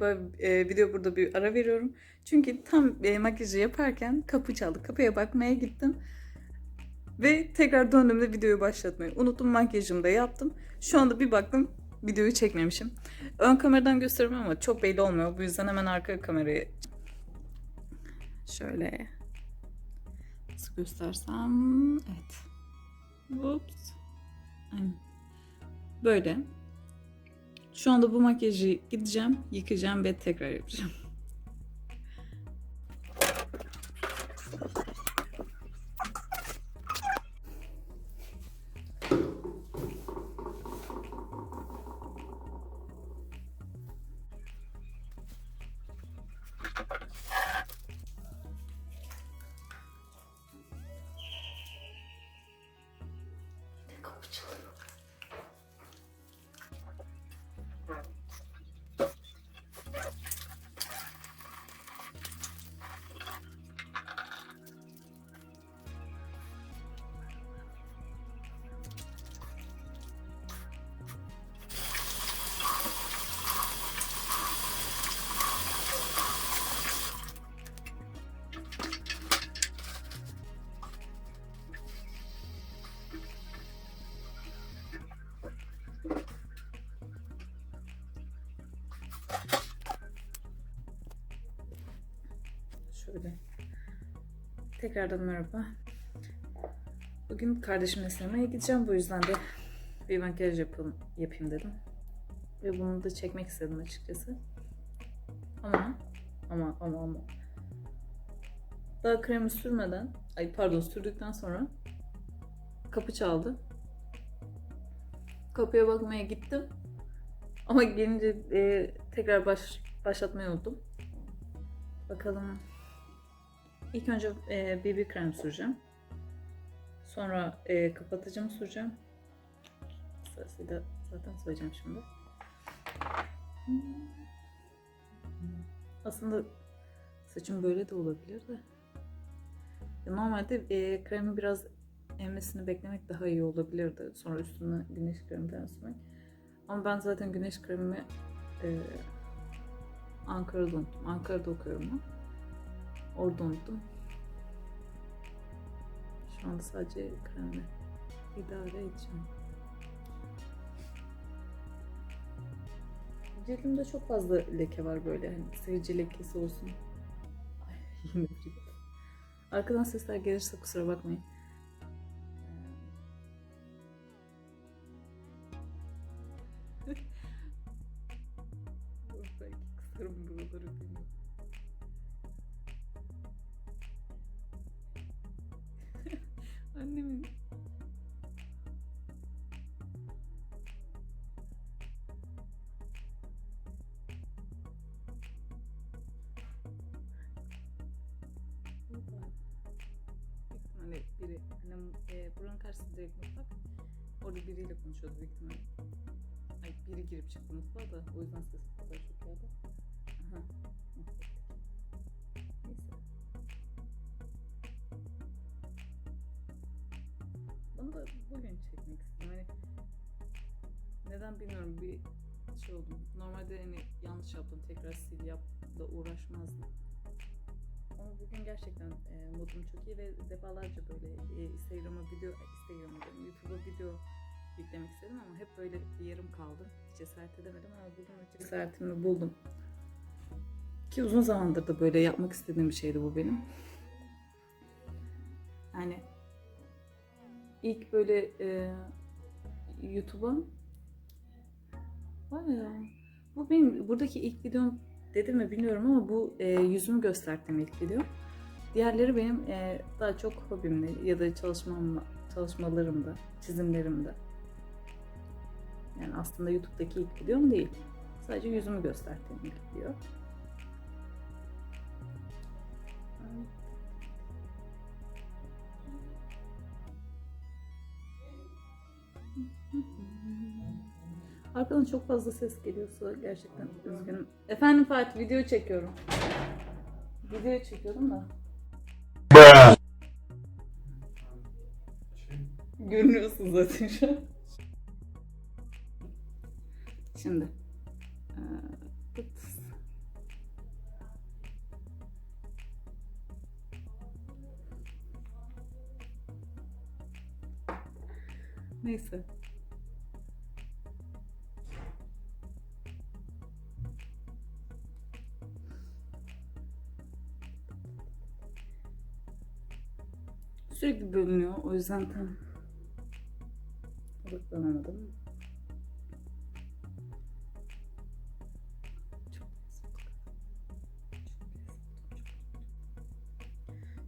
Böyle, e, video burada bir ara veriyorum. Çünkü tam e, makyajı yaparken kapı çaldı. Kapıya bakmaya gittim. Ve tekrar döndüğümde videoyu başlatmayı unuttum. Makyajımı da yaptım. Şu anda bir baktım videoyu çekmemişim. Ön kameradan gösteriyorum ama çok belli olmuyor. Bu yüzden hemen arka kamerayı şöyle nasıl göstersem evet. Aynen. Böyle. Şu anda bu makyajı gideceğim, yıkayacağım ve tekrar yapacağım. Şöyle. Tekrardan merhaba. Bugün kardeşimle sinemaya gideceğim. Bu yüzden de bir makyaj yapalım, yapayım dedim. Ve bunu da çekmek istedim açıkçası. Ama ama ama ama daha kremi sürmeden ay pardon sürdükten sonra kapı çaldı. Kapıya bakmaya gittim. Ama gelince e, tekrar baş, başlatmayı unuttum. Bakalım. İlk önce e, BB krem süreceğim. Sonra e, kapatıcımı süreceğim. Sırasıyla zaten söyleyeceğim şimdi. Aslında saçım böyle de olabilir de. Normalde e, kremi biraz emmesini beklemek daha iyi olabilirdi. Sonra üstüne güneş kremi falan sürmek. Ama ben zaten güneş kremimi e, Ankara'da unuttum. Ankara'da okuyorum ben. Orada unuttum. Şu anda sadece kremle idare edeceğim. Cildimde çok fazla leke var böyle hani sivilce lekesi olsun. Ay, yine Arkadan sesler gelirse kusura bakmayın. Hani biri annem e, buranın karşısında direkt mutfak. Orada biriyle konuşuyordu büyük ihtimalle. Ay biri girip çıktı mutfağa da o yüzden ses bu kadar çok geldi. Aha. Neyse. Bunu da bugün çekmek istedim. Hani neden bilmiyorum bir şey oldu. Normalde hani yanlış yaptım tekrar sil yap da uğraşmazdım. Ama bugün gerçekten e, modum çok iyi ve defalarca böyle e, Instagram'a video, Instagram'a YouTube'a video yüklemek istedim ama hep böyle bir yarım kaldı. Hiç cesaret edemedim ama bugün o cesaretimi buldum. Ki uzun zamandır da böyle yapmak istediğim bir şeydi bu benim. Yani ilk böyle e, YouTube'a var ya bu benim buradaki ilk videom dedim mi bilmiyorum ama bu e, yüzümü gösterdiğim ilk video. Diğerleri benim e, daha çok hobimle ya da çalışmamla, çalışmalarımda, çizimlerimde. Yani aslında YouTube'daki ilk videom değil. Sadece yüzümü gösterdiğim ilk video. Arkadan çok fazla ses geliyorsa gerçekten üzgünüm. Efendim Fatih video çekiyorum. Video çekiyorum da. Görünüyorsun zaten şu an. Şimdi. Bölünüyor. O yüzden tam odaklanamadım.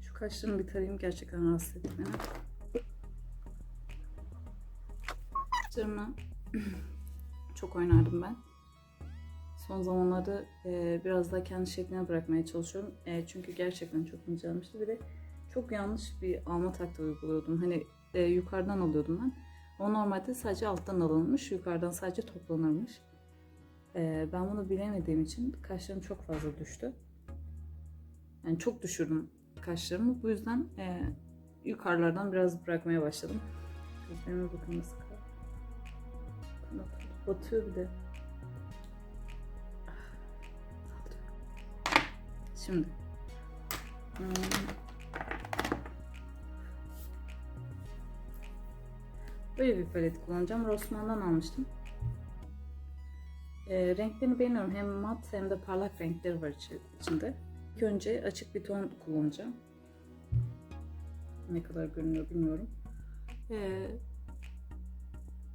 Şu kaşlarımı bir tarayayım. Gerçekten rahatsız etti beni. Saçlarımı çok oynardım ben. Son zamanlarda e, biraz daha kendi şekline bırakmaya çalışıyorum. E, çünkü gerçekten çok incelmişti. Bir de çok yanlış bir alma taktiği uyguluyordum. Hani e, yukarıdan alıyordum ben. O normalde sadece alttan alınmış, yukarıdan sadece toplanırmış. E, ben bunu bilemediğim için kaşlarım çok fazla düştü. Yani çok düşürdüm kaşlarımı. Bu yüzden e, yukarılardan biraz bırakmaya başladım. Gözlerime bakın nasıl. Batıyor bir de. Şimdi. Hmm. Böyle bir palet kullanacağım. Rossmann'dan almıştım. Ee, renklerini beğeniyorum. Hem mat hem de parlak renkleri var içi- içinde. İlk önce açık bir ton kullanacağım. Ne kadar görünüyor bilmiyorum. Ee,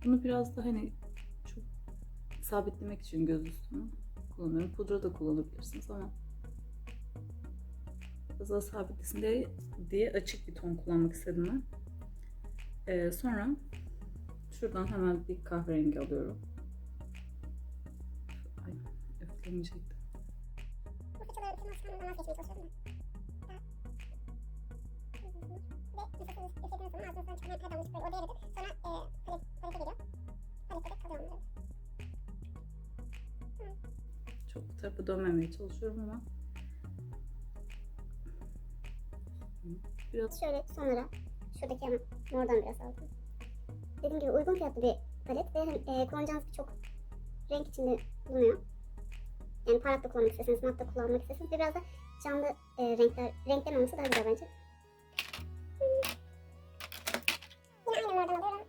bunu biraz da hani çok sabitlemek için göz üstüne kullanıyorum. Pudra da kullanabilirsiniz ama biraz daha sabitlesin diye, diye açık bir ton kullanmak istedim ben. Ee, sonra şuradan hemen bir kahverengi alıyorum. Ay sonra onlar. Çok bu tarafa dönmemeye çalışıyorum ama biraz Şöyle sonlara şuradaki hemen mordan biraz aldım. Dediğim gibi uygun fiyatlı bir palet ve hem, e, kullanacağınız birçok renk içinde bulunuyor. Yani parlak da kullanmak isterseniz, mat da kullanmak isterseniz ve biraz da canlı e, renkler, renklerin olması daha güzel bence. Yine aynı mordan alıyorum.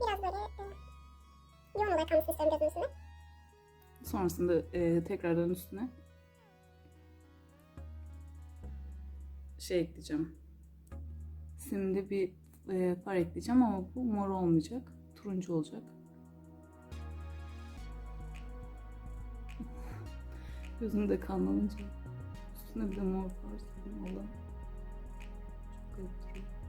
Biraz böyle e, yoğun olarak kalmasını istiyorum gözün üstüne. sonrasında e, tekrardan üstüne şey ekleyeceğim. Simli bir e, far ekleyeceğim ama bu mor olmayacak. Turuncu olacak. Gözümde kanlanınca üstüne bir de mor far sürdüm. Allah. Çok garip duruyor.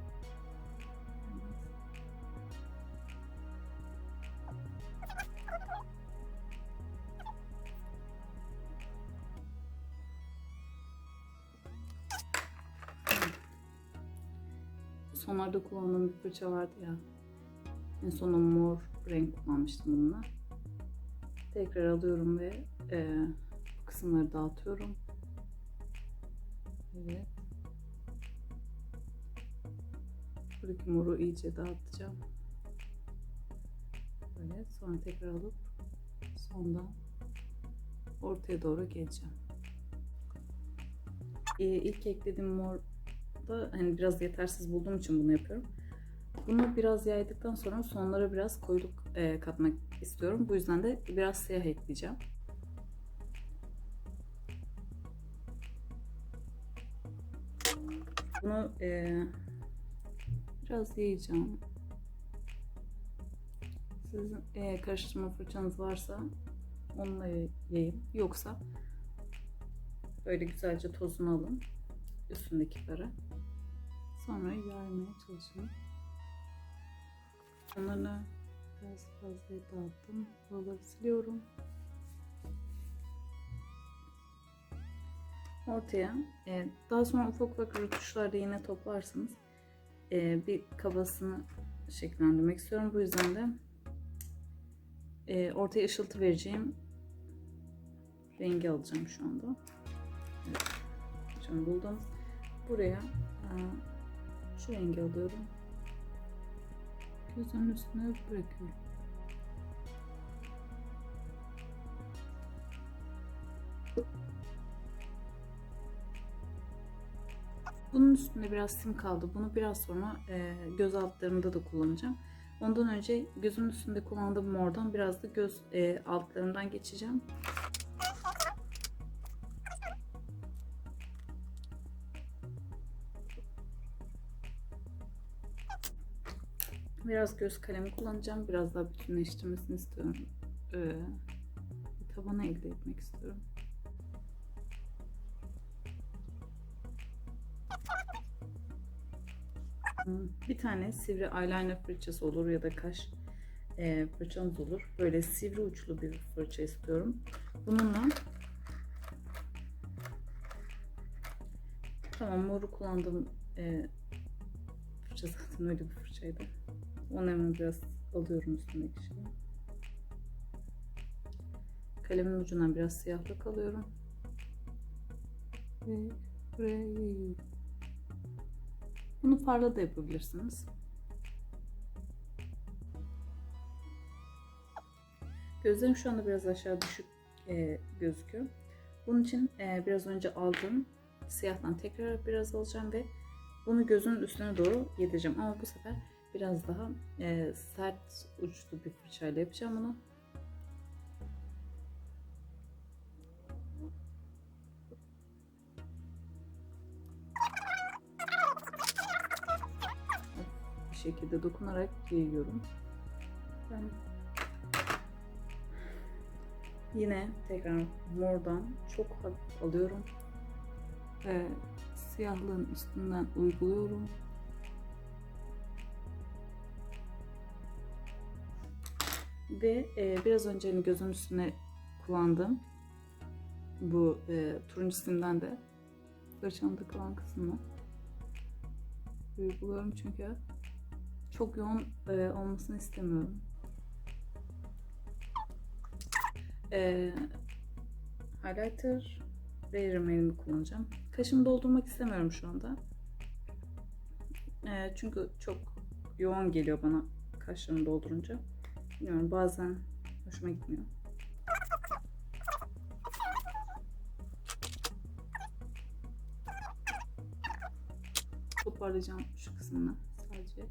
Sonlarda kullandığım bir fırça vardı ya. En son mor renk kullanmıştım bununla. Tekrar alıyorum ve e, kısımları dağıtıyorum. Evet. Buradaki moru iyice dağıtacağım. Böyle sonra tekrar alıp sondan ortaya doğru geleceğim. Ee, ilk eklediğim mor da hani biraz yetersiz bulduğum için bunu yapıyorum. Bunu biraz yaydıktan sonra sonlara biraz koyuluk e, katmak istiyorum. Bu yüzden de biraz siyah ekleyeceğim. Bunu e, biraz yayacağım. Sizin e, karıştırma fırçanız varsa onunla yayın. Yoksa böyle güzelce tozunu alın üstündekileri. Sonra yaymaya çalışın. Onları biraz fazla dağıttım. Buraları siliyorum. Ortaya e, daha sonra ufak ufak rötuşlarda yine toplarsınız. E, bir kabasını şekillendirmek istiyorum. Bu yüzden de e, ortaya ışıltı vereceğim rengi alacağım şu anda. Evet. Şimdi buldum. Buraya şu rengi alıyorum. Gözün üstüne bırakıyorum. Bunun üstünde biraz sim kaldı. Bunu biraz sonra e, göz altlarımda da kullanacağım. Ondan önce gözün üstünde kullandığım mordan biraz da göz e, altlarından geçeceğim. Biraz göz kalemi kullanacağım. Biraz daha bütünleştirmesini istiyorum. Ee, tabana elde etmek istiyorum. Bir tane sivri eyeliner fırçası olur ya da kaş e, fırçanız olur. Böyle sivri uçlu bir fırça istiyorum. Bununla tamam moru kullandığım e, fırça zaten öyle bir fırçaydı. Onu hemen biraz alıyorum üstündeki şeyi. Kalemin ucundan biraz siyahlık alıyorum. Ve buraya yayıyorum. Bunu farla da yapabilirsiniz. Gözlerim şu anda biraz aşağı düşük e, gözüküyor. Bunun için e, biraz önce aldığım siyahtan tekrar biraz alacağım ve bunu gözün üstüne doğru yedireceğim. Ama bu sefer biraz daha e, sert uçlu bir fırçayla yapacağım bunu. Bir şekilde dokunarak yayıyorum. Ben yine tekrar mordan çok alıyorum. Ve siyahlığın üstünden uyguluyorum. Ve e, biraz önce hani gözün üstüne kullandığım bu e, turuncu simden de fırçanın takılan kısmını uyguluyorum çünkü çok yoğun e, olmasını istemiyorum. E, highlighter ve rimelimi kullanacağım. Kaşımı doldurmak istemiyorum şu anda. E, çünkü çok yoğun geliyor bana kaşlarımı doldurunca. Bilmiyorum bazen hoşuma gitmiyor. Toparlayacağım şu kısmını sadece.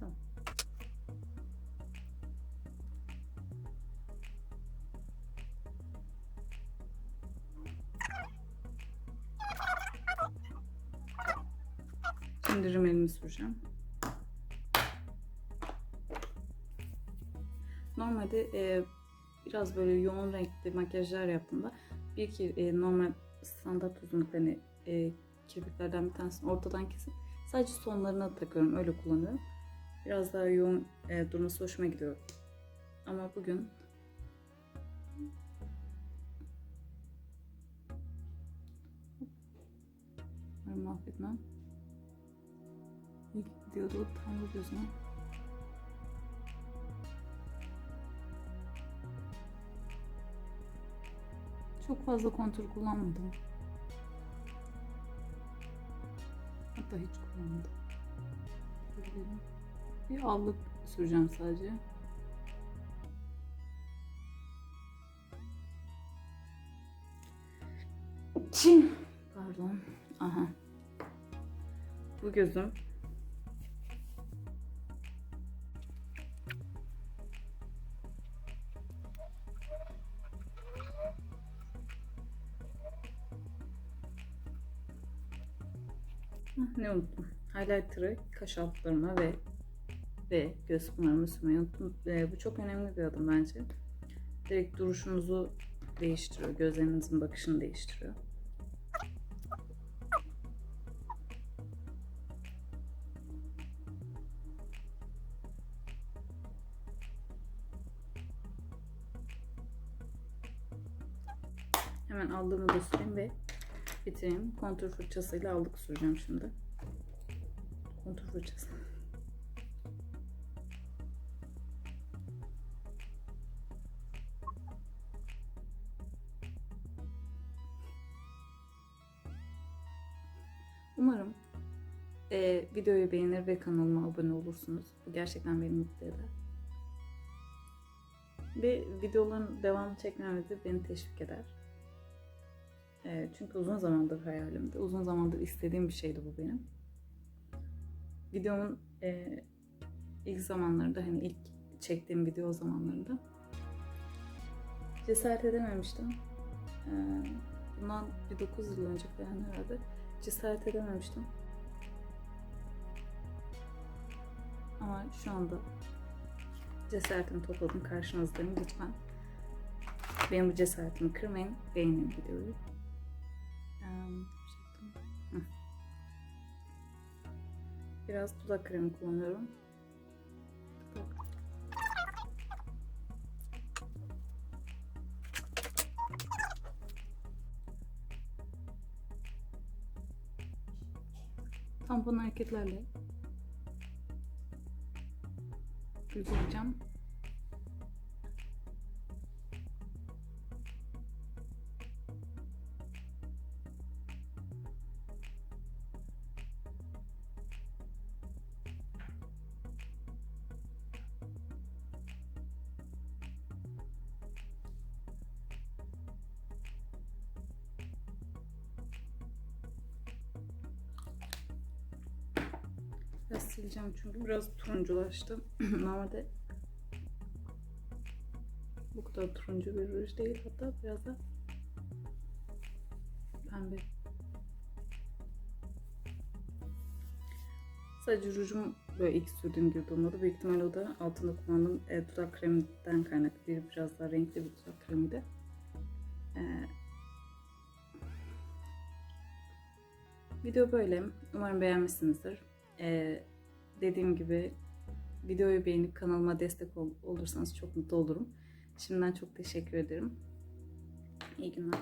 Tamam. Şimdi rimelimi süreceğim. Normalde e, biraz böyle yoğun renkli makyajlar yaptığımda bir iki e, normal standart uzunlukta hani e, kirpiklerden bir tanesini ortadan kesip sadece sonlarına takıyorum. Öyle kullanıyorum. Biraz daha yoğun e, durması hoşuma gidiyor. Ama bugün mahvetmem. İlk gidiyordu tam gözüme. Çok fazla kontur kullanmadım. Hatta hiç kullanmadım. Bir allık süreceğim sadece. Çin. Pardon. Aha. Bu gözüm. Ne unuttum. Highlighter'ı kaş altlarıma ve ve göz pınarıma sürmeyi unuttum. Ee, bu çok önemli bir adım bence. Direkt duruşunuzu değiştiriyor. Gözlerinizin bakışını değiştiriyor. Hemen aldığımı da süreyim ve bitireyim. Kontur fırçasıyla aldık süreceğim şimdi. Kontur fırçası. Umarım eee, videoyu beğenir ve kanalıma abone olursunuz. Bu gerçekten beni mutlu eder. Ve videoların devamı çekmemizi beni teşvik eder. E, çünkü uzun zamandır hayalimdi. Uzun zamandır istediğim bir şeydi bu benim. Videomun e, ilk zamanlarında hani ilk çektiğim video zamanlarında cesaret edememiştim. E, bundan bir 9 yıl önce falan herhalde cesaret edememiştim. Ama şu anda cesaretimi topladım karşınızdayım lütfen. Benim bu cesaretimi kırmayın. Beğenin videoyu. Biraz dudak kremi kullanıyorum. Tampon hareketlerle uygulayacağım. Biraz sileceğim çünkü biraz turunculaştı. Normalde bu kadar turuncu bir ruj değil hatta biraz da pembe. Sadece rujum böyle ilk sürdüğüm gibi durmadı. Büyük ihtimalle o da altında kullandığım e, dudak kreminden kaynaklı değil. Biraz daha renkli bir dudak kremiydi. E, video böyle. Umarım beğenmişsinizdir. Ee, dediğim gibi videoyu beğenip kanalıma destek ol- olursanız çok mutlu olurum. Şimdiden çok teşekkür ederim. İyi günler.